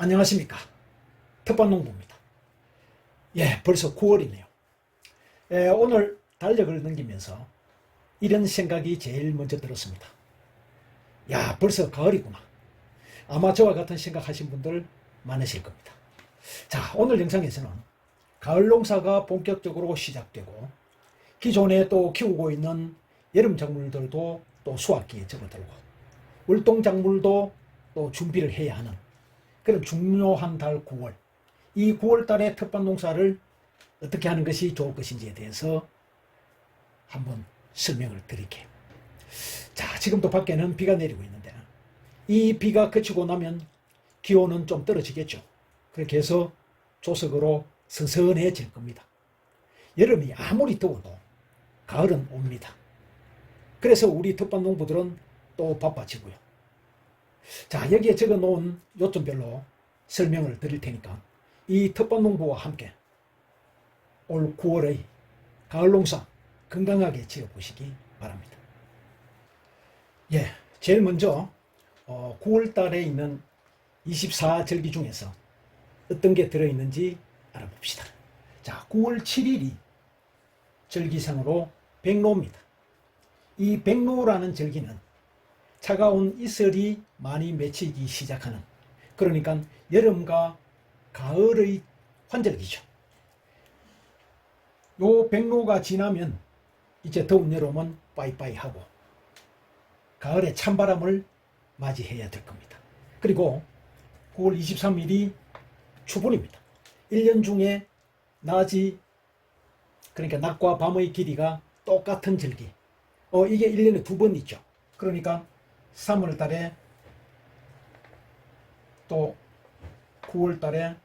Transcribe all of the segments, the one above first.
안녕하십니까. 텃밭농부입니다. 예, 벌써 9월이네요. 예, 오늘 달력을 넘기면서 이런 생각이 제일 먼저 들었습니다. 야, 벌써 가을이구나. 아마 저와 같은 생각하신 분들 많으실 겁니다. 자, 오늘 영상에서는 가을 농사가 본격적으로 시작되고 기존에 또 키우고 있는 여름 작물들도 또 수확기에 접어들고 월동 작물도 또 준비를 해야 하는 그런 중요한 달 9월. 이 9월 달에 텃밭 농사를 어떻게 하는 것이 좋을 것인지에 대해서 한번 설명을 드릴게요. 자, 지금도 밖에는 비가 내리고 있는데 이 비가 그치고 나면 기온은 좀 떨어지겠죠. 그렇게 해서 조석으로 선선해질 겁니다. 여름이 아무리 더워도 가을은 옵니다. 그래서 우리 텃밭 농부들은 또 바빠지고요. 자, 여기에 적어 놓은 요점별로 설명을 드릴 테니까 이 텃밭 농부와 함께 올 9월의 가을 농사 건강하게 지어 보시기 바랍니다. 예, 제일 먼저 어, 9월 달에 있는 24절기 중에서 어떤 게 들어 있는지 알아봅시다. 자, 9월 7일이 절기상으로 백로입니다. 이 백로라는 절기는 차가운 이슬이 많이 맺히기 시작하는 그러니까 여름과 가을의 환절기죠. 요 백로가 지나면 이제 더운 여름은 빠이빠이 하고 가을에 찬바람을 맞이해야 될 겁니다. 그리고 9월 23일이 추분입니다. 1년 중에 낮이 그러니까 낮과 밤의 길이가 똑같은 절기. 어 이게 1년에 두 번 있죠. 그러니까 3월 달에 또 9월 달에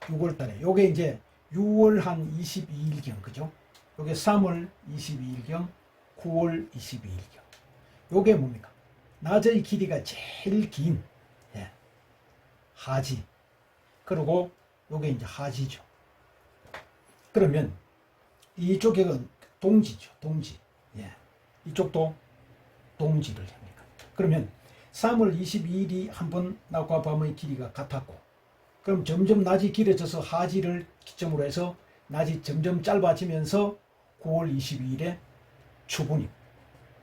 6월 달에 요게 이제 6월 한 22일경 그죠? 요게 3월 22일경 9월 22일경 요게 뭡니까? 낮의 길이가 제일 긴 예. 하지 그리고 요게 이제 하지죠. 그러면 이쪽에는 동지죠. 동지. 예. 이쪽도 동지를 합니까? 그러면 3월 22일이 한번 낮과 밤의 길이가 같았고 그럼 점점 낮이 길어져서 하지를 기점으로 해서 낮이 점점 짧아지면서 9월 22일에 추분임.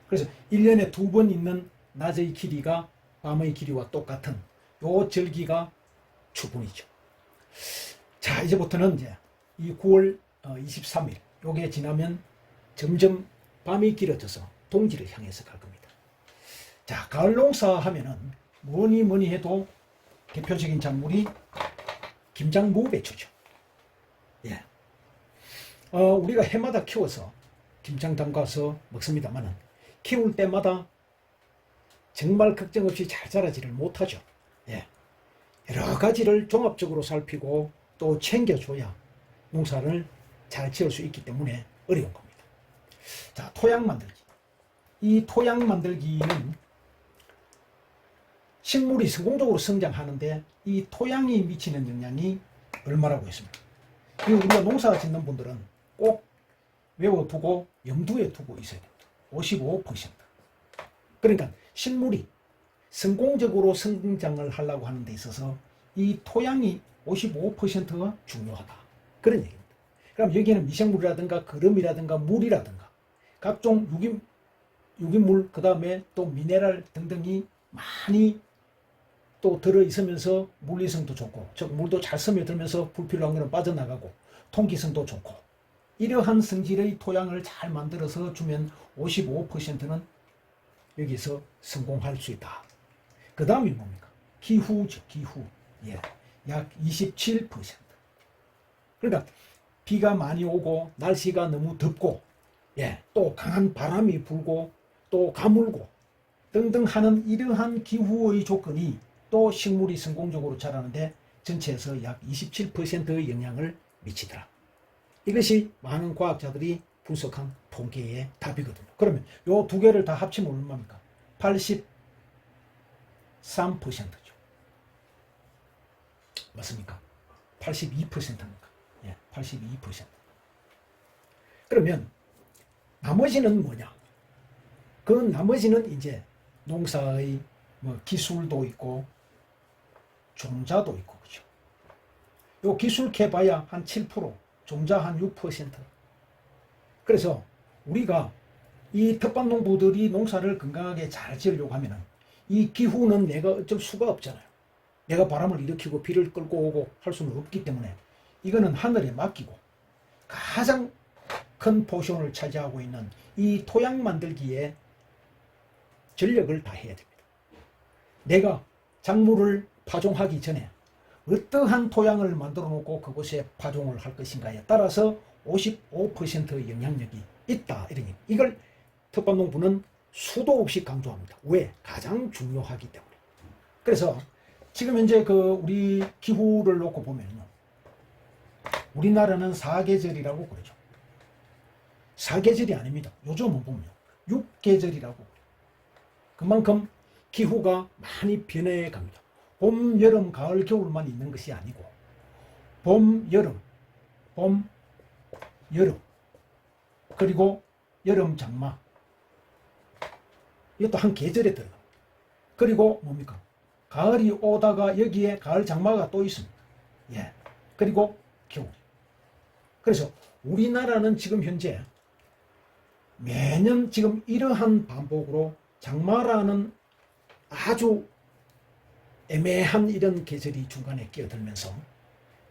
그래서 1년에 두 번 있는 낮의 길이가 밤의 길이와 똑같은 요 절기가 추분이죠. 자, 이제부터는 이제 이 9월 23일 요게 지나면 점점 밤이 길어져서 동지를 향해서 갈 겁니다. 자, 가을 농사 하면은 뭐니 뭐니 해도 대표적인 작물이 김장무 배추죠. 예. 어, 우리가 해마다 키워서 김장 담가서 먹습니다만은 키울 때마다 정말 걱정 없이 잘 자라지를 못하죠. 예. 여러 가지를 종합적으로 살피고 또 챙겨줘야 농사를 잘 지을 수 있기 때문에 어려운 겁니다. 자, 토양 만들기. 이 토양 만들기는 식물이 성공적으로 성장하는데 이 토양이 미치는 영향이 얼마라고 했습니까? 이 우리가 농사 짓는 분들은 꼭 외워두고 염두에 두고 있어야 됩니다. 55%. 그러니까 식물이 성공적으로 성장을 하려고 하는 데 있어서 이 토양이 55%가 중요하다. 그런 얘기입니다. 그럼 여기에는 미생물이라든가 거름이라든가 물이라든가 각종 유기, 유기물, 그 다음에 또 미네랄 등등이 많이 또 들어 있으면서 물리성도 좋고, 즉 물도 잘 스며들면서 불필요한 것은 빠져나가고 통기성도 좋고 이러한 성질의 토양을 잘 만들어서 주면 55%는 여기서 성공할 수 있다. 그 다음이 뭡니까? 기후죠, 기후. 예. 약 27%. 그러니까 비가 많이 오고 날씨가 너무 덥고 예, 또 강한 바람이 불고 또 가물고 등등 하는 이러한 기후의 조건이 또 식물이 성공적으로 자라는데 전체에서 약 27%의 영향을 미치더라. 이것이 많은 과학자들이 분석한 통계의 답이거든요. 그러면 요 두 개를 다 합치면 얼마입니까? 83%죠. 맞습니까? 82%입니까? 예, 82%. 그러면 나머지는 뭐냐? 그 나머지는 이제 농사의 뭐 기술도 있고 종자도 있고 그죠. 요 기술 캐봐야 한 7%, 종자 한 6%. 그래서 우리가 이 텃밭 농부들이 농사를 건강하게 잘 지으려고 하면은 이 기후는 내가 어쩔 수가 없잖아요. 내가 바람을 일으키고 비를 끌고 오고 할 수는 없기 때문에 이거는 하늘에 맡기고 가장 큰 포션을 차지하고 있는 이 토양 만들기에 전력을 다해야 됩니다. 내가 작물을 파종하기 전에 어떠한 토양을 만들어 놓고 그곳에 파종을 할 것인가에 따라서 55% 영향력이 있다. 이러니 이걸 텃밭농부는 수도 없이 강조합니다. 왜? 가장 중요하기 때문에. 그래서 지금 현재 그 우리 기후를 놓고 보면요. 우리나라는 사계절이라고 그러죠. 사계절이 아닙니다. 요즘은 보면 6계절이라고 그래요. 그만큼 기후가 많이 변해 갑니다. 봄, 여름, 가을, 겨울만 있는 것이 아니고 봄, 여름, 봄, 여름 그리고 여름 장마 이것도 한 계절에 들어갑니다. 그리고 뭡니까? 가을이 오다가 여기에 가을 장마가 또 있습니다. 예. 그리고 겨울. 그래서 우리나라는 지금 현재 매년 지금 이러한 반복으로 장마라는 아주 애매한 이런 계절이 중간에 끼어들면서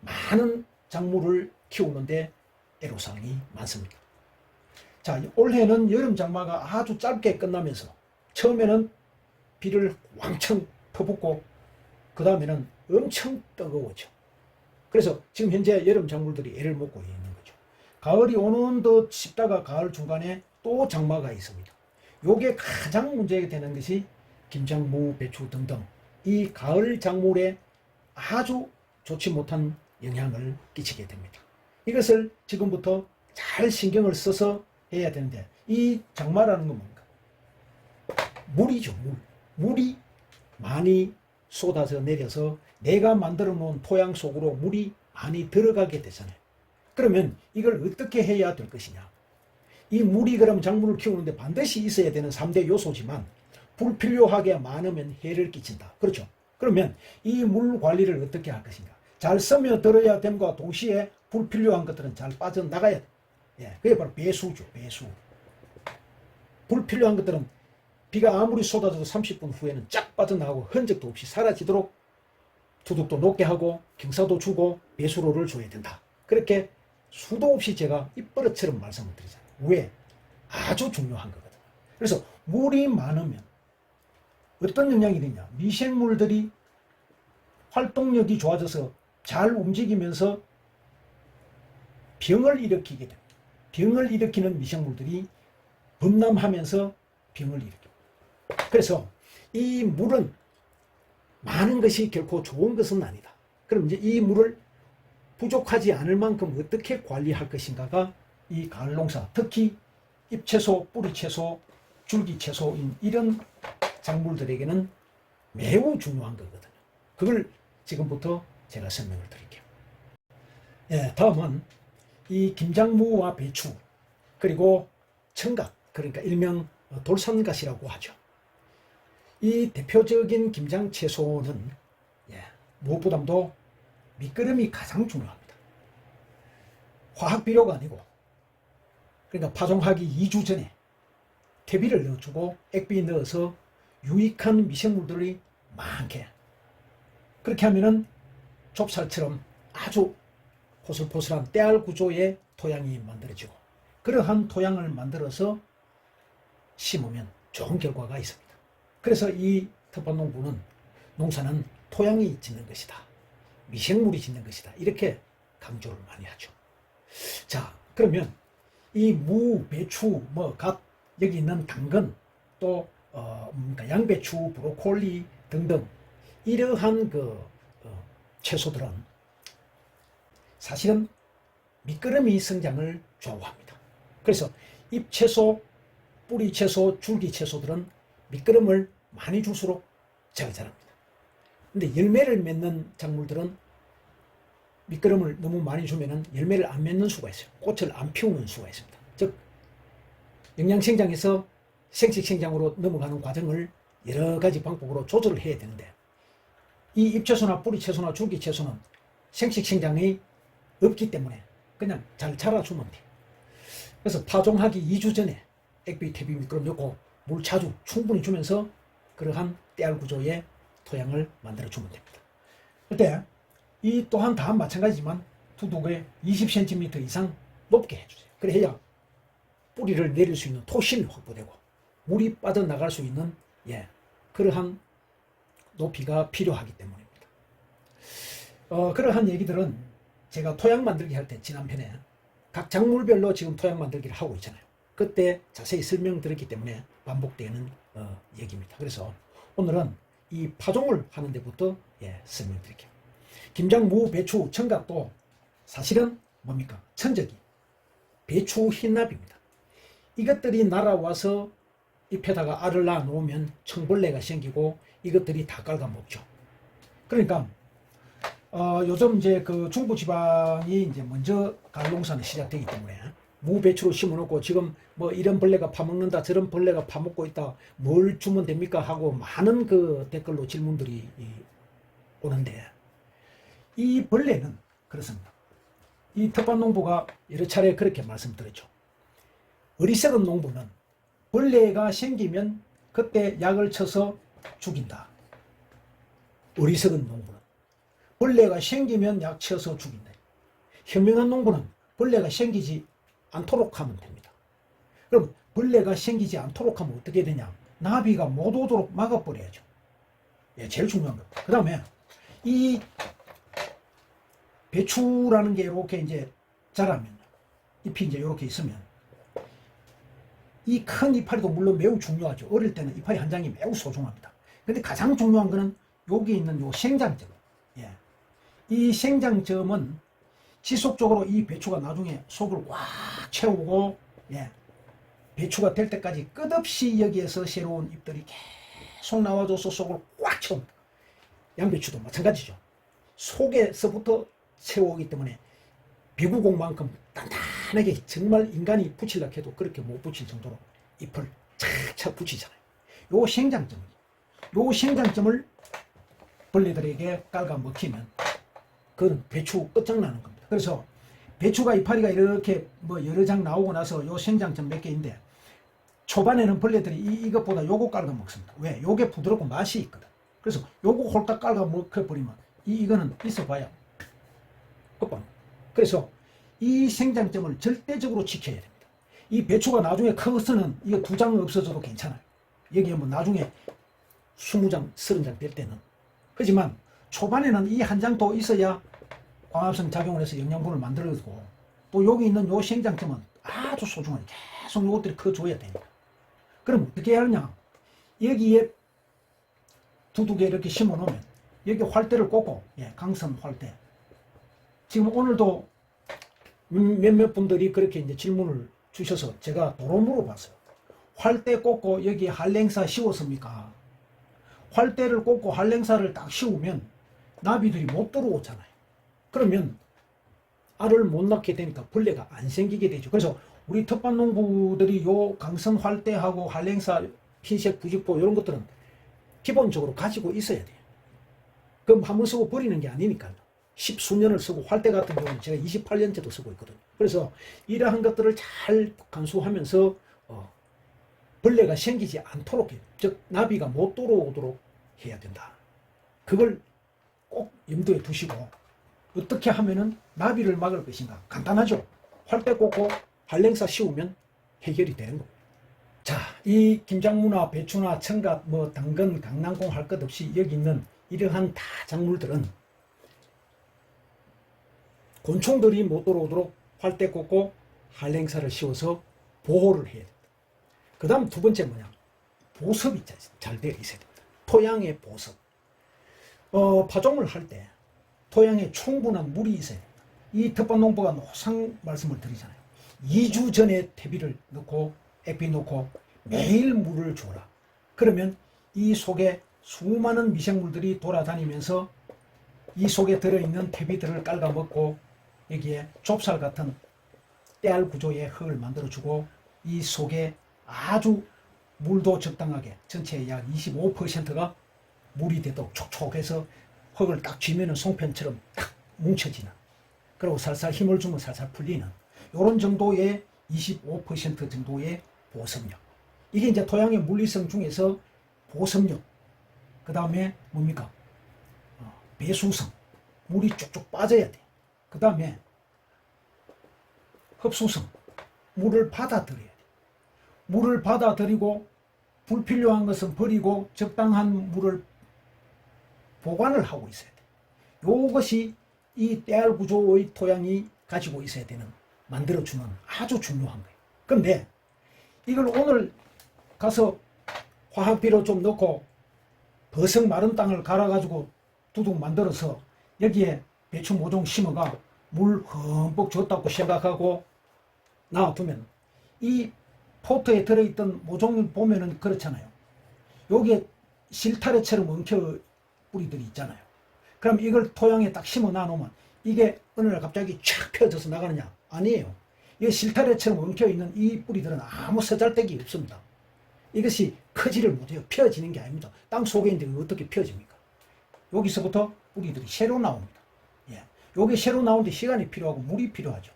많은 작물을 키우는데 애로사항이 많습니다. 자, 올해는 여름 장마가 아주 짧게 끝나면서 처음에는 비를 왕창 퍼붓고 그 다음에는 엄청 뜨거웠죠. 그래서 지금 현재 여름 작물들이 애를 먹고 있는 거죠. 가을이 오는 듯 싶다가 가을 중간에 또 장마가 있습니다. 요게 가장 문제가 되는 것이 김장무, 배추 등등 이 가을 작물에 아주 좋지 못한 영향을 끼치게 됩니다. 이것을 지금부터 잘 신경을 써서 해야 되는데 이 장마라는 건 뭡니까? 물이죠, 물. 물이 많이 쏟아져 내려서 내가 만들어 놓은 토양 속으로 물이 많이 들어가게 되잖아요. 그러면 이걸 어떻게 해야 될 것이냐? 이 물이 그럼 작물을 키우는데 반드시 있어야 되는 3대 요소지만 불필요하게 많으면 해를 끼친다. 그렇죠? 그러면 이 물 관리를 어떻게 할 것인가? 잘 스며들어야 됨과 동시에 불필요한 것들은 잘 빠져나가야 돼. 예, 그게 바로 배수죠, 배수. 불필요한 것들은 비가 아무리 쏟아져도 30분 후에는 쫙 빠져나가고 흔적도 없이 사라지도록 두둑도 높게 하고 경사도 주고 배수로를 줘야 된다. 그렇게 수도 없이 제가 입버릇처럼 말씀을 드리잖아요. 왜? 아주 중요한 거거든요. 그래서 물이 많으면 어떤 영향이 되냐? 미생물들이 활동력이 좋아져서 잘 움직이면서 병을 일으키게 됩니다. 병을 일으키는 미생물들이 범람하면서 병을 일으킵니다. 그래서 이 물은 많은 것이 결코 좋은 것은 아니다. 그럼 이제 이 물을 부족하지 않을 만큼 어떻게 관리할 것인가가 이 가을 농사, 특히 잎채소, 뿌리채소, 줄기채소인 이런 작물들에게는 매우 중요한 거거든요. 그걸 지금부터 제가 설명을 드릴게요. 예, 다음은 이 김장무와 배추 그리고 청각 그러니까 일명 돌산갓이라고 하죠. 이 대표적인 김장 채소는 예, 무엇보다도 밑거름이 가장 중요합니다. 화학 비료가 아니고 그러니까 파종하기 2주 전에 퇴비를 넣어주고 액비 넣어서 유익한 미생물들이 많게 그렇게 하면은 좁쌀처럼 아주 포슬포슬한 때알 구조의 토양이 만들어지고 그러한 토양을 만들어서 심으면 좋은 결과가 있습니다. 그래서 이 텃밭농부는 농사는 토양이 짓는 것이다. 미생물이 짓는 것이다. 이렇게 강조를 많이 하죠. 자, 그러면 이 무, 배추, 뭐, 갓, 여기 있는 당근, 또, 어, 뭡니까, 양배추, 브로콜리 등등, 이러한 그, 어, 채소들은 사실은 미끄러미 성장을 좋아합니다. 그래서 잎채소, 뿌리채소, 줄기채소들은 미끄럼을 많이 줄수록 잘 자랍니다. 근데 열매를 맺는 작물들은 미끄럼을 너무 많이 주면은 열매를 안 맺는 수가 있어요. 꽃을 안 피우는 수가 있습니다. 즉, 영양생장에서 생식생장으로 넘어가는 과정을 여러 가지 방법으로 조절을 해야 되는데, 이 잎채소나 뿌리채소나 줄기채소는 생식생장이 없기 때문에 그냥 잘 자라주면 돼. 그래서 파종하기 2주 전에 액비태비 미끄럼 넣고 물 자주 충분히 주면서 그러한 떼알 구조의 토양을 만들어 주면 됩니다. 그때 이 또한 다 마찬가지지만 두둑에 20cm 이상 높게 해주세요. 그래 해야 뿌리를 내릴 수 있는 토신이 확보되고 물이 빠져나갈 수 있는 예 그러한 높이가 필요하기 때문입니다. 어, 그러한 얘기들은 제가 토양 만들기 할 때 지난 편에 각 작물별로 지금 토양 만들기를 하고 있잖아요. 그때 자세히 설명드렸기 때문에 반복되는 어, 얘기입니다. 그래서 오늘은 이 파종을 하는 데부터 예, 설명드릴게요. 김장, 무, 배추, 청각도 사실은 뭡니까? 천적이 배추 흰납입니다. 이것들이 날아와서 잎에다가 알을 낳아 놓으면 청벌레가 생기고 이것들이 다 깔아 먹죠. 그러니까 어, 요즘 이제 그 중부 지방이 이제 먼저 가을 농사는 시작되기 때문에 무 배추로 심어놓고 지금 뭐 이런 벌레가 파먹는다 저런 벌레가 파먹고 있다 뭘 주면 됩니까 하고 많은 그 댓글로 질문들이 이, 오는데 이 벌레는 그렇습니다. 이 텃밭 농부가 여러 차례 그렇게 말씀드렸죠. 어리석은 농부는 벌레가 생기면 그때 약을 쳐서 죽인다. 어리석은 농부는 벌레가 생기면 약 쳐서 죽인다. 현명한 농부는 벌레가 생기지 않도록 하면 됩니다. 그럼 벌레가 생기지 않도록 하면 어떻게 되냐? 나비가 못 오도록 막아버려야죠. 예, 제일 중요한 거. 그 다음에 이 배추라는 게 이렇게 이제 자라면 잎이 이제 이렇게 있으면 이 큰 이파리도 물론 매우 중요하죠. 어릴 때는 이파리 한 장이 매우 소중합니다. 근데 가장 중요한 거는 여기 있는 요 생장점. 예. 이 생장점은 지속적으로 이 배추가 나중에 속을 꽉 채우고 예. 배추가 될 때까지 끝없이 여기에서 새로운 잎들이 계속 나와줘서 속을 꽉 채웁니다. 양배추도 마찬가지죠. 속에서부터 채워오기 때문에 배구공만큼 단단 하게 정말 인간이 붙이려고 해도 그렇게 못 붙일 정도로 잎을 착착 붙이잖아요. 요 생장점이죠. 요 생장점을 벌레들에게 깔아 먹히면 그건 배추 끝장나는 겁니다. 그래서 배추가 이파리가 이렇게 뭐 여러 장 나오고 나서 요 생장점 몇 개인데 초반에는 벌레들이 이, 이것보다 요거 깔아 먹습니다. 왜? 요게 부드럽고 맛이 있거든. 그래서 요거 홀딱 깔아 먹혀버리면 이, 이거는 있어봐야 끝방. 그래서 이 생장점을 절대적으로 지켜야 됩니다. 이 배추가 나중에 커서는 이거 두 장 없어져도 괜찮아요. 여기에 뭐 나중에 20장, 30장 될 때는. 하지만 초반에는 이 한 장도 있어야 광합성 작용을 해서 영양분을 만들어주고 또 여기 있는 요 생장점은 아주 소중하게 계속 요것들이 커줘야 됩니다. 그럼 어떻게 해야 하느냐? 여기에 개 이렇게 심어 놓으면 여기 활대를 꽂고 예, 강선 활대 지금 오늘도 몇몇 분들이 그렇게 이제 질문을 주셔서 제가 도로 물어봤어요. 활대 꽂고 여기 한랭사 씌웠습니까? 활대를 꽂고 한랭사를 딱 씌우면 나비들이 못 들어오잖아요. 그러면 알을 못 낳게 되니까 벌레가 안 생기게 되죠. 그래서 우리 텃밭 농부들이 요 강성 활대하고 한랭사 흰색 부직포 이런 것들은 기본적으로 가지고 있어야 돼요. 그럼 한번 쓰고 버리는 게 아니니까요. 십수년을 쓰고 활대 같은 경우는 제가 28년째도 쓰고 있거든요. 그래서 이러한 것들을 잘 간수하면서 어, 벌레가 생기지 않도록. 즉 나비가 못 들어오도록 해야 된다. 그걸 꼭 염두에 두시고 어떻게 하면은 나비를 막을 것인가 간단하죠. 활대 꽂고 한랭사 씌우면 해결이 되는 겁니다. 자, 이 김장무나 배추나 청각, 뭐 당근, 강낭콩 할 것 없이 여기 있는 이러한 다 작물들은 곤충들이 못 들어오도록 활대 꽂고 한랭사를 씌워서 보호를 해야 됩니다. 그 다음 두 번째 뭐냐? 보습이 잘 되어 있어야 됩니다. 토양의 보습. 어, 파종을 할 때 토양에 충분한 물이 있어야 됩니다. 이 텃밭농부가 항상 말씀을 드리잖아요. 2주 전에 퇴비를 넣고 액비 넣고 매일 물을 줘라. 그러면 이 속에 수많은 미생물들이 돌아다니면서 이 속에 들어있는 퇴비들을 깔아먹고 여기에 좁쌀 같은 때알 구조의 흙을 만들어주고 이 속에 아주 물도 적당하게 전체의 약 25%가 물이 되도록 촉촉해서 흙을 딱 쥐면은 송편처럼 딱 뭉쳐지는 그리고 살살 힘을 주면 살살 풀리는 이런 정도의 25% 정도의 보습력. 이게 이제 토양의 물리성 중에서 보습력. 그 다음에 뭡니까? 어, 배수성. 물이 쭉쭉 빠져야 돼. 그 다음에 흡수성 물을 받아들여야 돼. 물을 받아들이고 불필요한 것은 버리고 적당한 물을 보관을 하고 있어야 돼. 요것이 이 때알 구조의 토양이 가지고 있어야 되는 만들어주는 아주 중요한 거예요. 근데 이걸 오늘 가서 화학비료 좀 넣고 버석 마른 땅을 갈아가지고 두둑 만들어서 여기에 배추 모종 심어가 물 흠뻑 줬다고 생각하고 놔두면 이 포트에 들어있던 모종을 보면은 그렇잖아요. 여기에 실타래처럼 엉켜 뿌리들이 있잖아요. 그럼 이걸 토양에 딱 심어 놔놓으면 이게 어느 날 갑자기 촥 펴져서 나가느냐? 아니에요. 이 실타래처럼 엉켜 있는 이 뿌리들은 아무 서잘데기 없습니다. 이것이 크지를 못해요. 펴지는 게 아닙니다. 땅 속에 있는데 어떻게 펴집니까? 여기서부터 뿌리들이 새로 나옵니다. 예. 요게 새로 나오는데 시간이 필요하고 물이 필요하죠.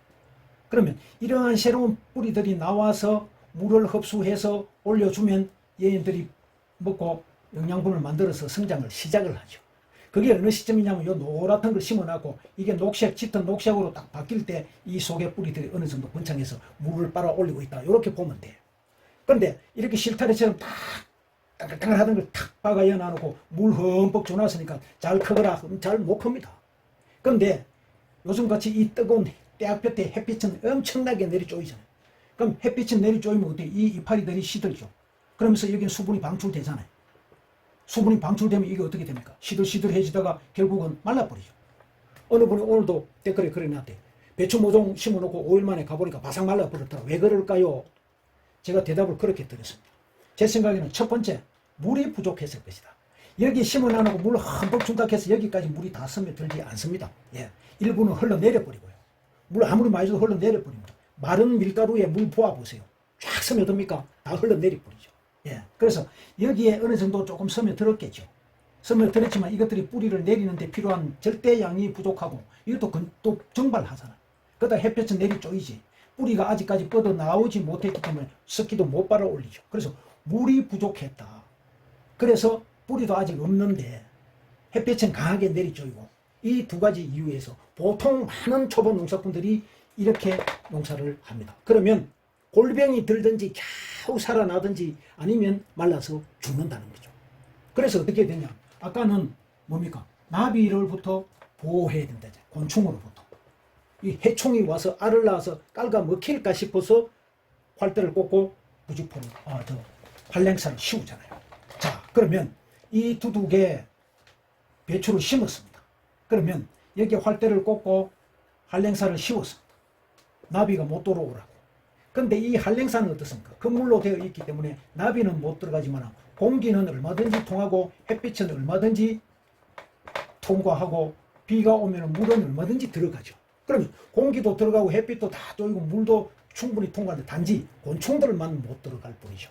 그러면 이러한 새로운 뿌리들이 나와서 물을 흡수해서 올려주면 얘네들이 먹고 영양분을 만들어서 성장을 시작을 하죠. 그게 어느 시점이냐면 요 노랗던 걸 심어놨고 이게 녹색, 짙은 녹색으로 딱 바뀔 때 이 속에 뿌리들이 어느 정도 번창해서 물을 빨아 올리고 있다. 이렇게 보면 돼요. 그런데 이렇게 실타래처럼 딱 땅글땅글 하던 걸 탁 박아 여놔놓고 물 흠뻑 줘놨으니까 잘 크거라 잘 못 큽니다. 그런데 요즘같이 이 뜨거운 때학볕에 햇빛은 엄청나게 내리쪼이잖아요. 그럼 햇빛이 내리쪼이면 어때? 이 이파리들이 시들죠. 그러면서 여기는 수분이 방출되잖아요. 수분이 방출되면 이게 어떻게 됩니까? 시들시들해지다가 결국은 말라버리죠. 어느 분이 오늘도 댓글에 그래 놨대. 배추 모종 심어놓고 5일 만에 가보니까 바삭 말라버렸더라. 왜 그럴까요? 제가 대답을 그렇게 드렸습니다. 제 생각에는 첫 번째, 물이 부족했을 것이다. 여기 심어놔놓고 물 흠뻑 준다 해서 여기까지 물이 다 스며들지 않습니다. 예. 일부는 흘러내려버리고요. 물 아무리 많이 줘도 흘러내려버립니다. 마른 밀가루에 물 부어보세요. 쫙 스며듭니까? 다 흘러내려버리죠. 예. 그래서 여기에 어느 정도 조금 스며들었겠죠. 스며들었지만 이것들이 뿌리를 내리는데 필요한 절대량이 부족하고 이것도 건- 또 정발하잖아. 그러다 햇볕은 내리 쪼이지. 뿌리가 아직까지 뻗어 나오지 못했기 때문에 습기도 못 빨아 올리죠. 그래서 물이 부족했다. 그래서 뿌리도 아직 없는데 햇볕은 강하게 내리쪼이고 이 두 가지 이유에서 보통 많은 초보 농사꾼들이 이렇게 농사를 합니다. 그러면 골병이 들든지 겨우 살아나든지 아니면 말라서 죽는다는 거죠. 그래서 어떻게 되냐? 아까는 뭡니까? 나비를부터 보호해야 된다. 곤충으로부터. 이 해충이 와서 알을 낳아서 깔가 먹힐까 싶어서 활대를 꽂고 부직포를, 아, 저, 활랭사를 씌우잖아요. 자, 그러면 이 두둑에 배추를 심었습니다. 그러면 여기 활대를 꽂고 한랭사를 씌웠습니다. 나비가 못 들어오라고. 근데 이 한랭사는 어떻습니까? 건물로 되어 있기 때문에 나비는 못 들어가지만 공기는 얼마든지 통하고 햇빛은 얼마든지 통과하고 비가 오면 물은 얼마든지 들어가죠. 그러면 공기도 들어가고 햇빛도 다 쪼이고 물도 충분히 통과하는데 단지 곤충들만 못 들어갈 뿐이죠.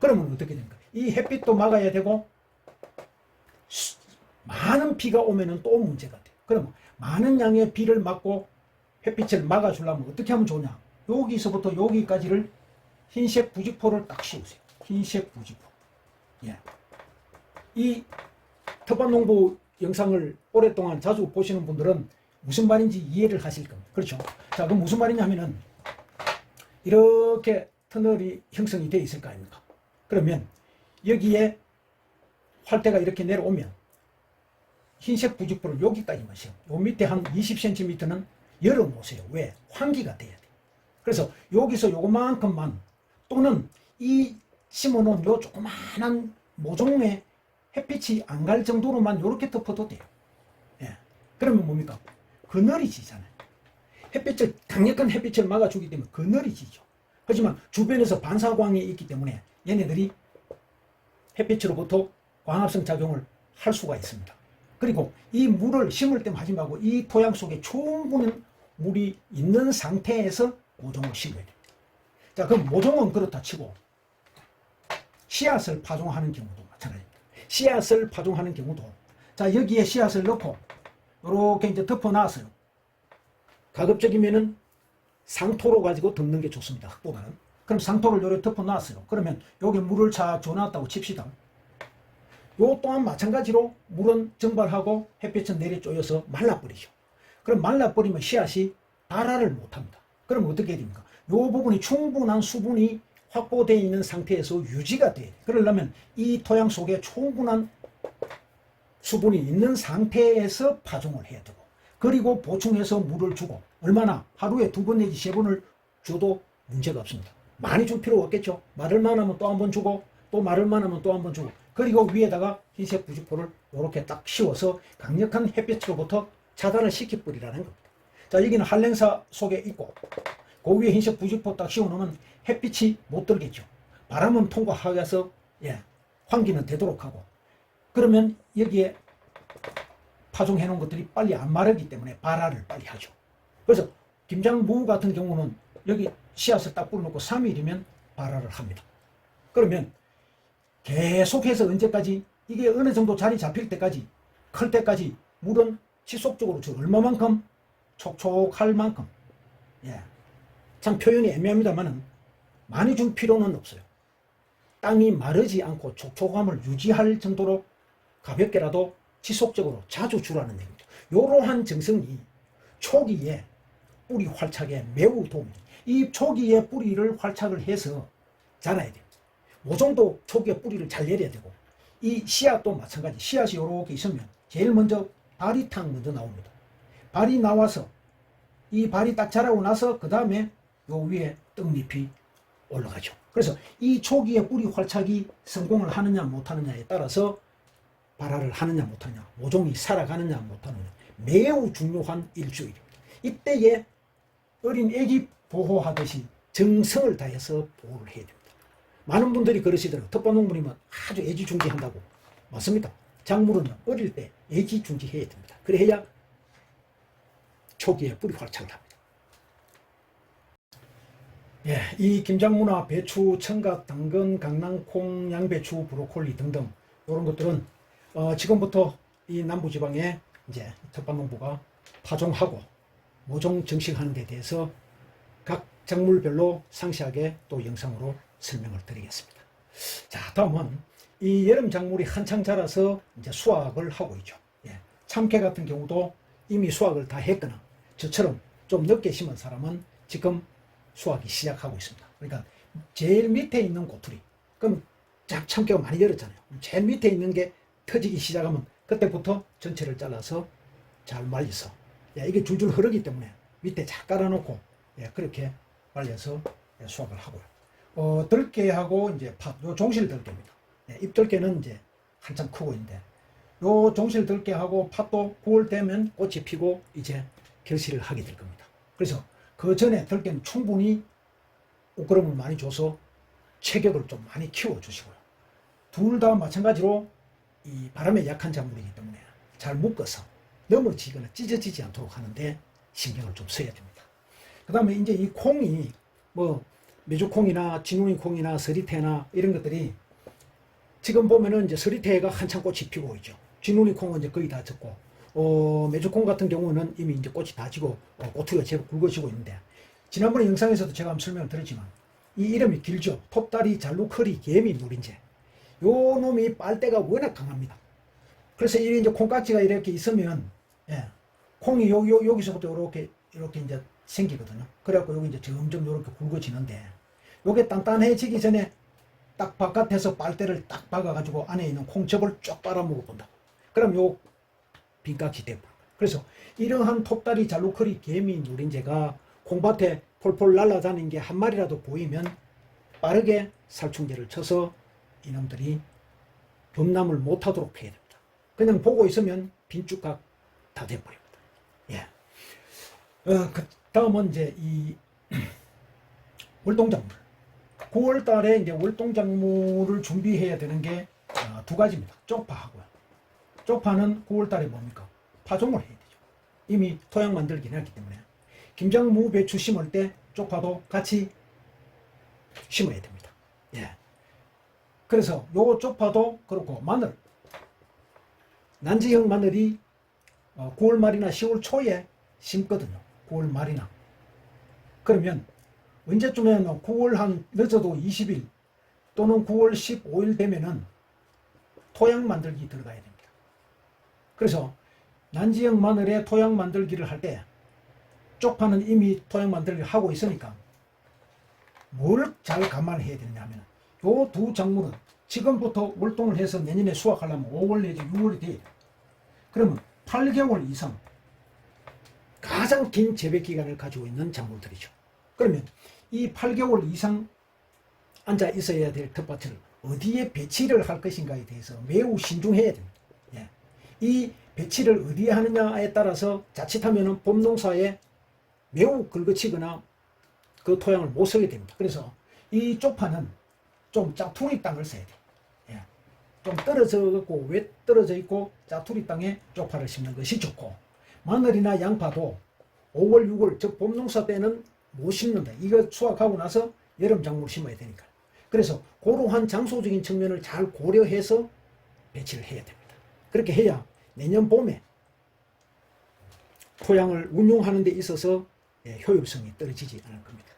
그러면 어떻게 됩니까? 이 햇빛도 막아야 되고 수- 많은 비가 오면은 또 문제가 돼요. 그러면 많은 양의 비를 막고 햇빛을 막아주려면 어떻게 하면 좋냐? 여기서부터 여기까지를 흰색 부직포를 딱 씌우세요. 흰색 부직포. 예. 이特반농부 영상을 오랫동안 자주 보시는 분들은 무슨 말인지 이해를 하실 겁니다. 그렇죠? 자, 그럼 무슨 말이냐면은 이렇게 터널이 형성이 되어 있을 거 아닙니까? 그러면 여기에 활대가 이렇게 내려오면 흰색 부직포를 여기까지만 씌워. 요 밑에 한 20cm는 열어놓으세요. 왜? 환기가 돼야 돼. 그래서 여기서 요만큼만 또는 이 심어놓은 요 조그마한 모종에 햇빛이 안 갈 정도로만 요렇게 덮어도 돼요. 예. 그러면 뭡니까? 그늘이 지잖아요. 햇빛을, 강력한 햇빛을 막아주기 때문에 그늘이 지죠. 하지만 주변에서 반사광이 있기 때문에 얘네들이 햇빛으로부터 광합성 작용을 할 수가 있습니다. 그리고 이 물을 심을 때 말고 이 토양 속에 충분히 물이 있는 상태에서 모종을 심어야 됩니다. 자, 그럼 모종은 그렇다 치고 씨앗을 파종하는 경우도 마찬가지입니다. 씨앗을 파종하는 경우도 자, 여기에 씨앗을 넣고 이렇게 이제 덮어놨어요. 가급적이면은 상토로 가지고 덮는 게 좋습니다. 흙보다는. 그럼 상토를 요래 덮어놨어요. 그러면 여기 물을 차 줘놨다고 칩시다. 요 또한 마찬가지로 물은 증발하고 햇빛은 내려 쪼여서 말라버리죠. 그럼 말라버리면 씨앗이 발화를 못합니다. 그럼 어떻게 됩니까? 요 부분이 충분한 수분이 확보되어 있는 상태에서 유지가 돼야 돼. 그러려면 이 토양 속에 충분한 수분이 있는 상태에서 파종을 해야 되고 그리고 보충해서 물을 주고 얼마나 하루에 두 번 내지 세 번을 줘도 문제가 없습니다. 많이 줄 필요 없겠죠. 마를 만 하면 또 한 번 주고 또 마를 만 하면 또 한 번 주고 그리고 위에다가 흰색 부직포를 이렇게 딱 씌워서 강력한 햇볕으로부터 차단을 시켜 뿌리라는 겁니다. 자 여기는 한랭사 속에 있고 그 위에 흰색 부직포 딱 씌워놓으면 햇빛이 못 들겠죠. 바람은 통과하여서 예, 환기는 되도록 하고 그러면 여기에 파종해 놓은 것들이 빨리 안 마르기 때문에 발화를 빨리 하죠. 그래서 김장무 같은 경우는 여기 씨앗을 딱 뿌려놓고 3일이면 발화를 합니다. 그러면 계속해서 언제까지 이게 어느 정도 자리 잡힐 때까지 클 때까지 물은 지속적으로 줘 얼마만큼 촉촉할 만큼 예. 참 표현이 애매합니다만은 많이 줄 필요는 없어요. 땅이 마르지 않고 촉촉함을 유지할 정도로 가볍게라도 지속적으로 자주 주라는 얘기입니다. 이러한 정성이 초기에 뿌리 활착에 매우 도움이. 이 초기에 뿌리를 활착을 해서 자라야 돼요. 모종도 초기에 뿌리를 잘 내려야 되고 이 씨앗도 마찬가지 씨앗이 이렇게 있으면 제일 먼저 발이탕 먼저 나옵니다. 발이 나와서 이 발이 딱 자라고 나서 그 다음에 요 위에 떡잎이 올라가죠. 그래서 이 초기에 뿌리 활착이 성공을 하느냐 못하느냐에 따라서 발화를 하느냐 못하느냐 모종이 살아가느냐 못하느냐 매우 중요한 일주일입니다. 이때에 어린 애기 보호하듯이 정성을 다해서 보호를 해야 됩니다. 많은 분들이 그러시더라고요. 텃밭농부님은 아주 애지중지한다고. 맞습니다. 작물은 어릴 때 애지중지해야 됩니다. 그래야 초기에 뿌리 활착을 합니다. 예, 이 김장무나 배추, 청각, 당근, 강낭콩, 양배추, 브로콜리 등등 이런 것들은 어, 지금부터 이 남부지방에 이제 텃밭농부가 파종하고 모종 정식하는 데 대해서 각 작물별로 상세하게 또 영상으로 설명을 드리겠습니다. 자, 다음은 이 여름 작물이 한창 자라서 이제 수확을 하고 있죠. 예, 참깨 같은 경우도 이미 수확을 다 했거나 저처럼 좀 늦게 심은 사람은 지금 수확이 시작하고 있습니다. 그러니까 제일 밑에 있는 꼬투리, 그럼 작 참깨가 많이 열었잖아요. 제일 밑에 있는 게 터지기 시작하면 그때부터 전체를 잘라서 잘 말려서 예, 이게 줄줄 흐르기 때문에 밑에 잘 깔아놓고 예, 그렇게 말려서 예, 수확을 하고요. 어, 들깨하고 이제 팥, 요 종실 들깨입니다. 예, 잎들깨는 이제 한참 크고 있는데 요 종실 들깨하고 팥도 9월 되면 꽃이 피고 이제 결실을 하게 될 겁니다. 그래서 그 전에 들깨는 충분히 옷걸음을 많이 줘서 체격을 좀 많이 키워 주시고요. 둘 다 마찬가지로 이 바람에 약한 작물이기 때문에 잘 묶어서 넘어지거나 찢어지지 않도록 하는데 신경을 좀 써야 됩니다. 그 다음에 이제 이 콩이 뭐 메주콩이나 진우니 콩이나 서리태나 이런 것들이 지금 보면은 이제 서리태가 한창 꽃이 피고 있죠. 진우니 콩은 이제 거의 다 졌고, 어, 메주콩 같은 경우는 이미 이제 꽃이 다 지고, 어, 꼬투리가 제법 굵어지고 있는데, 지난번에 영상에서도 제가 한번 설명을 드렸지만, 이 이름이 길죠. 톱다리 잘루커리 개미 누린재. 요 놈이 빨대가 워낙 강합니다. 그래서 이게 이제 콩깍지가 이렇게 있으면, 예, 콩이 요, 요, 여기서부터 이렇게, 이렇게 이제 생기거든요. 그래갖고 여기 이제 점점 이렇게 굵어지는데, 요게 단단해지기 전에 딱 바깥에서 빨대를 딱 박아가지고 안에 있는 콩첩을 쫙 빨아먹어 본다. 그럼 요 빈깍지 돼버려. 그래서 이러한 톱다리 잘루커리 개미 누린재가 콩밭에 폴폴 날아다니는 게 한 마리라도 보이면 빠르게 살충제를 쳐서 이놈들이 범람을 못하도록 해야 됩니다. 그냥 보고 있으면 빈쭉각 다 돼버립니다. 예. 어, 그 다음은 이제 이 월동작물. 9월 달에 이제 월동 작물을 준비해야 되는 게 두 가지입니다. 쪽파하고요. 쪽파는 9월 달에 뭡니까? 파종을 해야 되죠. 이미 토양 만들긴 했기 때문에. 김장무 배추 심을 때 쪽파도 같이 심어야 됩니다. 예. 그래서 요 쪽파도 그렇고 마늘. 난지형 마늘이 어, 9월 말이나 10월 초에 심거든요. 9월 말이나. 그러면 언제쯤에는 9월 한 늦어도 20일 또는 9월 15일 되면은 토양 만들기 들어가야 됩니다. 그래서 난지형 마늘에 토양 만들기를 할 때 쪽파는 이미 토양 만들기를 하고 있으니까 뭘 잘 감안해야 되느냐 하면 요 두 작물은 지금부터 월동을 해서 내년에 수확하려면 5월 내지 6월이 돼야 돼요. 그러면 8개월 이상 가장 긴 재배 기간을 가지고 있는 작물들이죠. 그러면 이 8개월 이상 앉아 있어야 될 텃밭을 어디에 배치를 할 것인가에 대해서 매우 신중해야 됩니다. 예. 이 배치를 어디에 하느냐에 따라서 자칫하면 봄농사에 매우 긁어치거나 그 토양을 못 쓰게 됩니다. 그래서 이 쪽파는 좀 짜투리 땅을 써야 돼요. 예. 좀 떨어져 갖고 왜 떨어져 있고 짜투리 땅에 쪽파를 심는 것이 좋고 마늘이나 양파도 5월, 6월 즉 봄농사 때는 못 심는다. 이거 수확하고 나서 여름 작물 심어야 되니까. 그래서 그러한 장소적인 측면을 잘 고려해서 배치를 해야 됩니다. 그렇게 해야 내년 봄에 토양을 운용하는 데 있어서 예, 효율성이 떨어지지 않을 겁니다.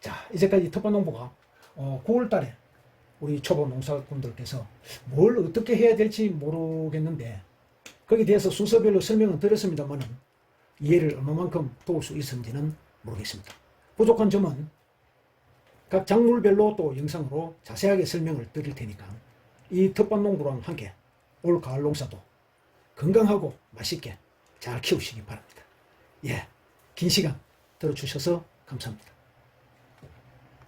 자, 이제까지 텃밭농부가 어, 9월 달에 우리 초보 농사꾼들께서 뭘 어떻게 해야 될지 모르겠는데 거기에 대해서 순서별로 설명은 드렸습니다만은 이해를 얼마만큼 도울 수 있었는지는 모르겠습니다. 부족한 점은 각 작물별로 또 영상으로 자세하게 설명을 드릴 테니까 이 텃밭 농부랑 함께 올 가을 농사도 건강하고 맛있게 잘 키우시기 바랍니다. 예, 긴 시간 들어주셔서 감사합니다.